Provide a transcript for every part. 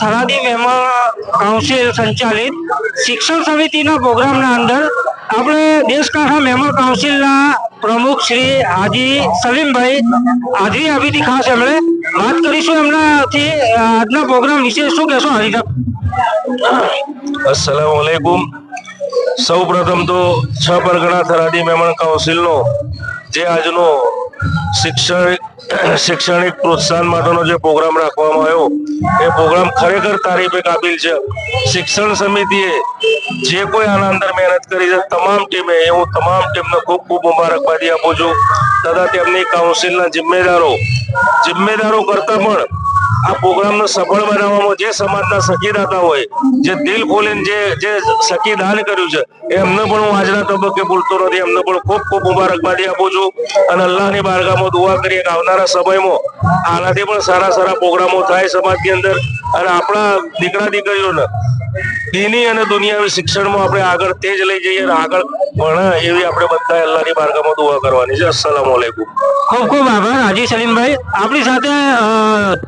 થરાદી મહેમા council સંચાલિત શિક્ષણ સમિતિના પ્રોગ્રામના અંદર આપણે દેશકાંઠા મહેમાન કાઉન્સિલના પ્રમુખ શ્રી હાજી સલીમભાઈ હાજરી આપી હતી. ખાસ એમણે વાત કરીશું એમનાથી. આજના પ્રોગ્રામ વિશે શું કહેશો હાજી અસલામ વાલેકુમ સૌ પ્રથમ તો છ પરગણા થરાદી મહેમાન કાઉન્સિલનો જે આજનો શિક્ષણ શૈક્ષણિક પ્રોત્સાહન માટેનો જે પ્રોગ્રામ રાખવામાં આવ્યો, એ પ્રોગ્રામ ખરેખર તારીફે કાબિલ છે. શિક્ષણ સમિતિએ જે કોઈ આના અંદર મહેનત કરી છે, તમામ ટીમે, એ હું તમામ ટીમને ખૂબ ખૂબ મુબારકબાદી આપું છું. તથા તેમની કાઉન્સિલના જિમ્મેદારો જિમ્મેદારો કરતા પણ આ પ્રોગ્રામને સફળ બનાવવામાં જે સમાજના સખીદાતા હોય, જે દિલ ખોલીને જે જે સખી દાન કર્યું છે એમને પણ હું આજના તબક્કે ભૂલતો નથી. એમને પણ ખૂબ ખૂબ મુબારકબાદી આપું છું અને અલ્લાહની બારગામાં દુઆ કરીએ કે આવનારા સમયમાં આનાથી પણ સારા સારા પ્રોગ્રામો થાય સમાજની અંદર. અને આપણા દીકરા દીકરીઓને દીની અને દુનિયાવી શિક્ષણમાં આપણે આગળ તેજ લઈ જઈએ અને આગળ ભણે એવી આપણે બધા અલ્લાહની બારગામાં દુઆ કરવાની છે. અસલામ વાલેકુમ ખૂબ ખૂબ આભાર હાજી સલીમભાઈ. આપણી સાથે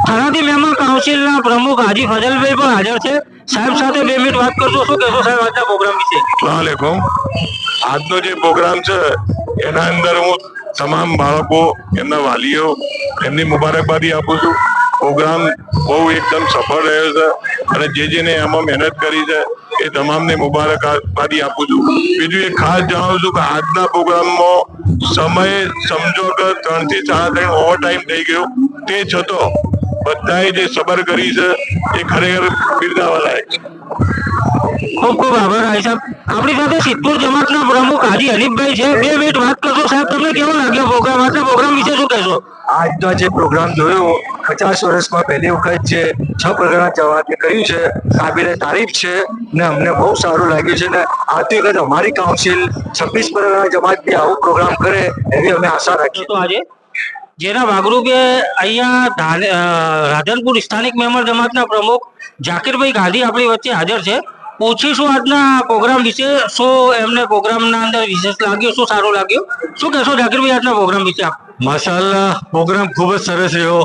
થરાદી મહેમાન કાઉન્સિલના પ્રમુખ હાજી ફજલભાઈ પણ હાજર છે. સાહેબ સાથે બે મિનિટ વાત કરશો શું કહેશો સાહેબ આજના પ્રોગ્રામ વિશે? વાલેકુમ આજનો જે પ્રોગ્રામ છે એના અંદર હું તમામ બાળકો એમના વાલીઓ એમની મુબારકબાદી આપું છું. પ્રોગ્રામ બહુ એકદમ સફળ રહ્યો છે. અને જે જેને એમાં મહેનત કરી છે, એ તમામને મુબારકબાદી આપું છું. બીજું એ ખાસ જણાવું છું કે આજના પ્રોગ્રામમાં સમય સમજો કે ત્રણથી સાડા ત્રણ ઓવર ટાઈમ થઈ ગયો. તે છતાં બધાએ જે સબર કરી છે, એ ખરેખર બિરદાવા લાયક છે. ખૂબ ખૂબ આભાર. હાજી સાહેબ આપણી સાથે સિદ્ધપુર જમાતના પ્રમુખ હાજી હનીફભાઈ છે. બે મિનિટ વાત કરશો સાહેબ તમને કેવો લાગ્યો પ્રોગ્રામ આજના પ્રોગ્રામ વિશે શું કહેશો? આજનો જે પ્રોગ્રામ જોયો પચાસ વર્ષમાં પહેલી વખત જે છ પ્રકારના જવાબે કર્યું છે કાબિલે તારીફ છે ને અમને બહુ સારું લાગ્યું છે ને આવતી વખત અમારી કાઉન્સિલ છવ્વીસ પ્રકારના જમાત બી આવો પ્રોગ્રામ કરે એવી અમે આશા રાખીએ તો આજે જેના ભાગરૂપે અહીંયા ધાને- રાધનપુર સ્થાનિક મેમ્બર જમાતના પ્રમુખ ઝાકીરભાઈ ગાંધી આપણી વચ્ચે હાજર છે. પૂછીશું આજના પ્રોગ્રામ વિશે. શું એમને પ્રોગ્રામના અંદર વિશેષ લાગ્યું શું સારું લાગ્યું. શું કહેશો જાકીરભાઈ આજના પ્રોગ્રામ વિશે માશાલ્લાહ પ્રોગ્રામ ખૂબ જ સરસ રહ્યો.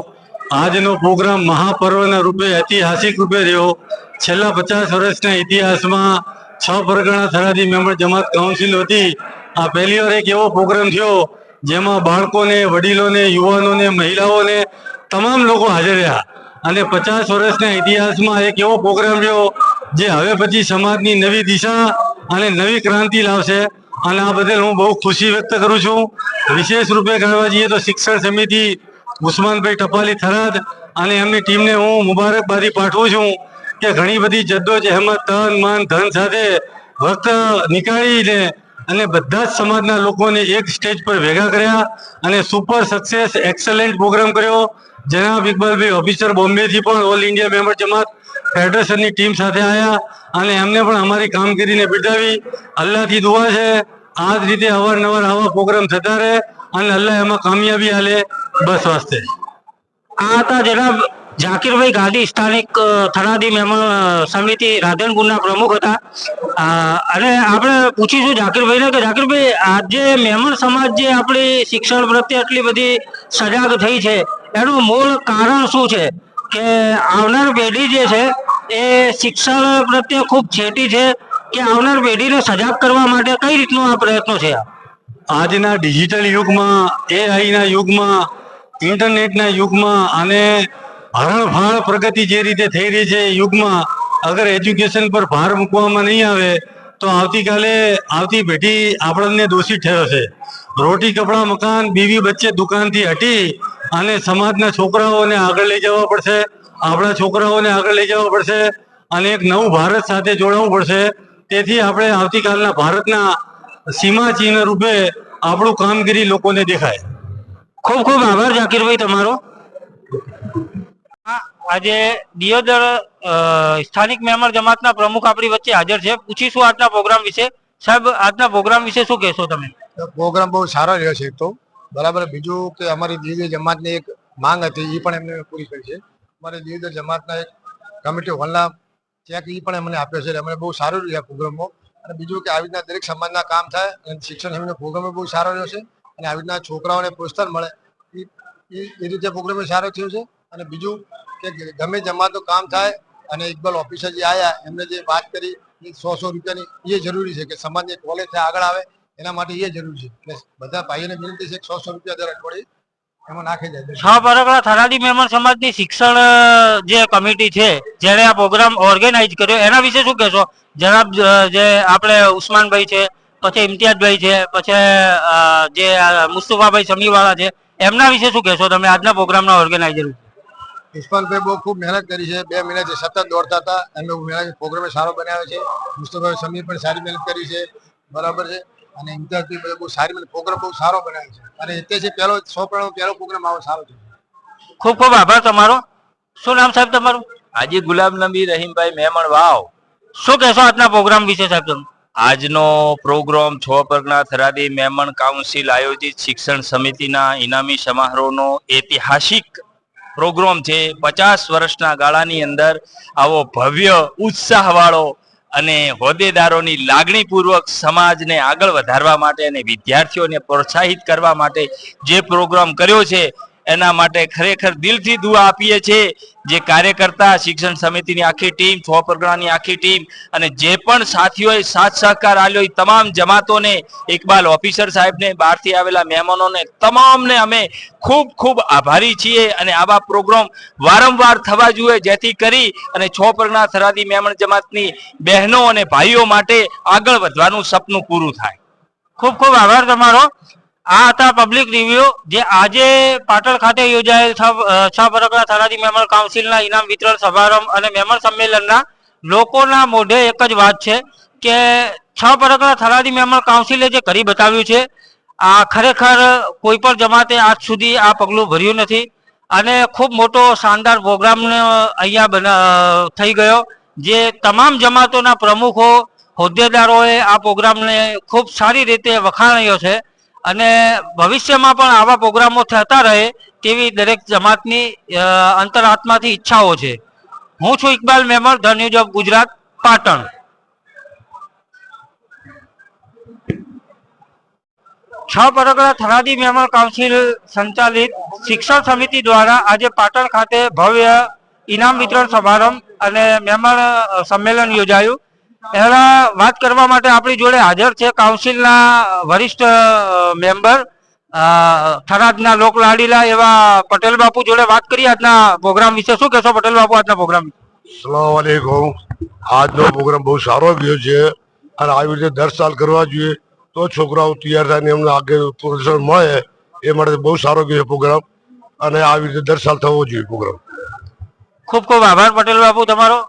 આજનો પ્રોગ્રામ મહાપર્વના રૂપે ઐતિહાસિક રૂપે રહ્યો. છેલ્લા પચાસ વર્ષના ઇતિહાસમાં છ પરગણા થરાદી મેમ્બર જમાત કાઉન્સિલ હતી. આ પહેલી વાર એક એવો પ્રોગ્રામ થયો, જેમાં બાળકોને, વડીલોને, યુવાનોને, મહિલાઓને તમામ લોકો હાજર રહ્યા. અને પચાસ વર્ષના ઇતિહાસમાં એક એવો પ્રોગ્રામ રહ્યો જે હવે પછી સમાજની નવી દિશા અને નવી ક્રાંતિ લાવશે. અને આ બદલ હું બહુ ખુશી વ્યક્ત કરું છું. વિશેષ રૂપે ગણવા જઈએ તો શિક્ષણ સમિતિ ઉસ્માનભાઈ ટપાલી થરાદ અને એમની ટીમને હું મુબારકબાદી પાઠવું છું કે ઘણી બધી જદ્દોજહેમત તન, મન, ધન સાથે વખત નીકાળીને અને બધા જ સમાજના લોકોને એક સ્ટેજ પર ભેગા કર્યા અને સુપર સક્સેસ, એક્સલન્ટ પ્રોગ્રામ કર્યો. જનાબ ઇકબાલભાઈ ઓફિસર બોમ્બેથી પણ ઓલ ઇન્ડિયા મેમ્બર જમાત ફેડરેશનની ટીમ સાથે આવ્યા અને એમને પણ અમારી કામગીરીને બિરદાવી. અલ્લાહથી દુઆ છે આ જ રીતે અવારનવાર આવા પ્રોગ્રામ થતા રહે અને અલ્લાહ એમાં કામયાબી આલે. બસ વાસ્તે. આ હતા જનાબ ઝાકીરભાઈ ગાંધી સ્થાનિક થરાદી મહેમાન સમિતિ રાધનપુરના પ્રમુખ હતા. અને આપણે પૂછીશું ઝાકીરભાઈને કે ઝાકીરભાઈ આજે મહેમાન સમાજ જે આપણી શિક્ષણ પ્રત્યે આટલી બધી સજાગ થઈ છે, એનું મૂળ કારણ શું છે? કે આવનાર પેઢી જે છે, એ શિક્ષણ પ્રત્યે ખૂબ છેટી છે કે આવનાર પેઢીને સજાગ કરવા માટે કઈ રીતનો આ પ્રયત્નો છે? આજના ડિજિટલ યુગમાં, એઆઈના યુગમાં, ઇન્ટરનેટના યુગમાં અને હરણફાળ પ્રગતિ જે રીતે થઈ રહી છે યુગમાં, અગર એજ્યુકેશન પર ભાર મૂકવામાં નહીં આવે, તો આવતીકાલે આવતી પેઢી આપણને દોષિત ઠેરવશે રોટી, કપડાં, મકાન, બીવી, બચ્ચે દુકાનથી હટી અને સમાજના છોકરાઓને આગળ લઈ જવા પડશે આપણા છોકરાઓને આગળ લઈ જવા પડશે અને એક નવું ભારત સાથે જોડાવવું પડશે. તેથી આપણે આવતીકાલના ભારતના સીમા ચિહ્ન રૂપે આપણું કામગીરી લોકોને દેખાય. ખૂબ ખૂબ આભાર ઝાકીરભાઈ તમારો. આ આજે દિયોદર સ્થાનિક મેમર જમાતના પ્રમુખ આપણી વચ્ચે હાજર છે. પૂછીશું આજના પ્રોગ્રામ વિશે. સાહેબ આજના પ્રોગ્રામ વિશે શું કહેશો તમે? પ્રોગ્રામ બહુ સારો રહ્યો છે એક તો. બરાબર. બીજું કે અમારી દિવ્ય જમાતની એક માંગ હતી એ પણ એમને પૂરી કરી છે. અમારી દિવ્ય જમાતના એક કમિટી હોલના ચેક એ પણ એમને આપ્યો છે. અમને બહુ સારું રહ્યું પ્રોગ્રામમાં અને બીજું કે આવી રીતના દરેક સમાજના કામ થાય અને શિક્ષણ સમિતિનો પ્રોગ્રામ બહુ સારો રહ્યો છે અને આવી રીતના છોકરાઓને પ્રોત્સાહન મળે. એ એ- રીતે પ્રોગ્રામ સારો થયો છે. અને બીજું કે ગમે જમાતનું કામ થાય અને ઇકબાલ ઓફિસર જે આવ્યા એમને જે વાત કરી સો સો રૂપિયાની, એ જરૂરી છે કે સમાજની કોલેજ આગળ આવે. એના માટે એ જરૂર છે. એટલે બધા ભાઈઓને વિનંતી છે સો સો રૂપિયા દર અઠવાડિયે એમાં નાખી જાય છ પરગડા થરાદી મહેમાન સમાજની શિક્ષણ જે કમિટી છે જેણે આ પ્રોગ્રામ ઓર્ગેનાઇઝ કર્યો એના વિશે શું કહેશો? જનાબ જે આપણે ઉસ્માનભાઈ છે પછી ઇમ્તિયાઝભાઈ છે પછી જે મુસ્તુફાભાઈ સમીવાળા છે એમના વિશે શું કહેશો તમે? આજના પ્રોગ્રામના ઓર્ગેનાઇઝર પુષ્પાલભાઈ બહુ ખૂબ મહેનત કરી છે. બે મહિનાથી સતત દોડતા હતા એમને મહેનત પ્રોગ્રામ સારો બનાવ્યો છે. મુસ્તુફાભાઈ સમીર પણ સારી મહેનત કરી છે. બરાબર છે. અને ઇમ્તિયાઝભાઈ બધું બહુ સારી મને પ્રોગ્રામ બહુ સારો બનાવ્યો છે. અને એટલે પહેલો સો પ્રણવ પહેલો પ્રોગ્રામ આવો સારો છે. ખૂબ ખૂબ આભાર તમારો. શું નામ સાહેબ તમારું? હાજી ગુલાબ નબી રહીમભાઈ મહેમણ વાવ. શું કહેશો આજના પ્રોગ્રામ વિશે સાહેબ તમે? આજનો પ્રોગ્રામ છ પ્રજ્ઞા થરાદી મહેમણ કાઉન્સિલ આયોજિત શિક્ષણ સમિતિના ઇનામી સમારોહનો ઐતિહાસિક પ્રોગ્રામ છે. પચાસ વર્ષના ગાળાની અંદર આવો ભવ્ય ઉત્સાહવાળો અને હોદ્દેદારોની લાગણીપૂર્વક સમાજને આગળ વધારવા માટે અને વિદ્યાર્થીઓને પ્રોત્સાહિત કરવા માટે જે પ્રોગ્રામ કર્યો છે એના માટે ખરેખર દિલથી દુઆ આપીએ છીએ જે કાર્યકર્તા, શિક્ષણ સમિતિની આખી ટીમ છ પરગણાની આખી ટીમ અને જે પણ સાથીઓએ સાથ સહકાર આવ્યો એ તમામ જમાતોને, ઇકબાલ ઓફિસર સાહેબને, બહારથી આવેલા મહેમાનોને, તમામને અમે ખૂબ ખૂબ આભારી છીએ અને આવા પ્રોગ્રામ વારંવાર થવા જોઈએ જેથી કરી અને છ પરગણા થરાદી મહેમાન જમાતની બહેનો અને ભાઈઓ માટે આગળ વધવાનું સપનું પૂરું થાય. ખૂબ ખૂબ આભાર તમારો. આ હતા પબ્લિક રિવ્યુ જે આજે પાટણ ખાતે યોજાયેલ છ બરકડા થરાદી મહેમાન કાઉન્સિલના ઇનામ વિતરણ સમારંભ અને મહેમાન સંમેલનના લોકોના મોઢે એક જ વાત છે કે છ બરકડા થરાદી મહેમાન કાઉન્સિલે જે કરી બતાવ્યું છે, આ ખરેખર કોઈ પણ જમાતે આજ સુધી આ પગલું ભર્યું નથી અને ખૂબ મોટો શાનદાર પ્રોગ્રામ અહીંયા થઈ ગયો, જે તમામ જમાતોના પ્રમુખો હોદ્દેદારોએ આ પ્રોગ્રામને ખૂબ સારી રીતે વખાણ્યો છે. અને ભવિષ્યમાં પણ આવા પ્રોગ્રામો થતા રહે તેવી દરેક જમાતની અંતરાત્માથી ઈચ્છાઓ છે. હું છું Iqbal Memar the news of Gujarat, Patan. છ પરગડા થરાદી મેમર કાઉન્સિલ સંચાલિત શિક્ષણ સમિતિ દ્વારા આજે પાટણ ખાતે ભવ્ય ઇનામ વિતરણ સમારંભ અને મેમર સંમેલન યોજાયું. એના વાત કરવા માટે આપણી જોડે હાજર છે કાઉન્સિલના વરિષ્ઠ મેમ્બર થરાદના લોકલાડીલા એવા પટેલ બાપુ જોડે વાત કરીએ આજના પ્રોગ્રામ વિશે. શું કહેશો પટેલ બાપુ આજના પ્રોગ્રામ સલામ વાલેકુમ. આજનો પ્રોગ્રામ બહુ સારો ગયો છે અને આવી રીતે દર સાલ કરવા જોઈએ તો છોકરાઓ તૈયાર થાય એમને આગળ પ્રોત્સાહન મળે એ માટે બહુ સારો ગયો પ્રોગ્રામ અને આવી રીતે દર સાલ થવો જોઈએ પ્રોગ્રામ. ખૂબ ખૂબ આભાર પટેલ બાપુ તમારો.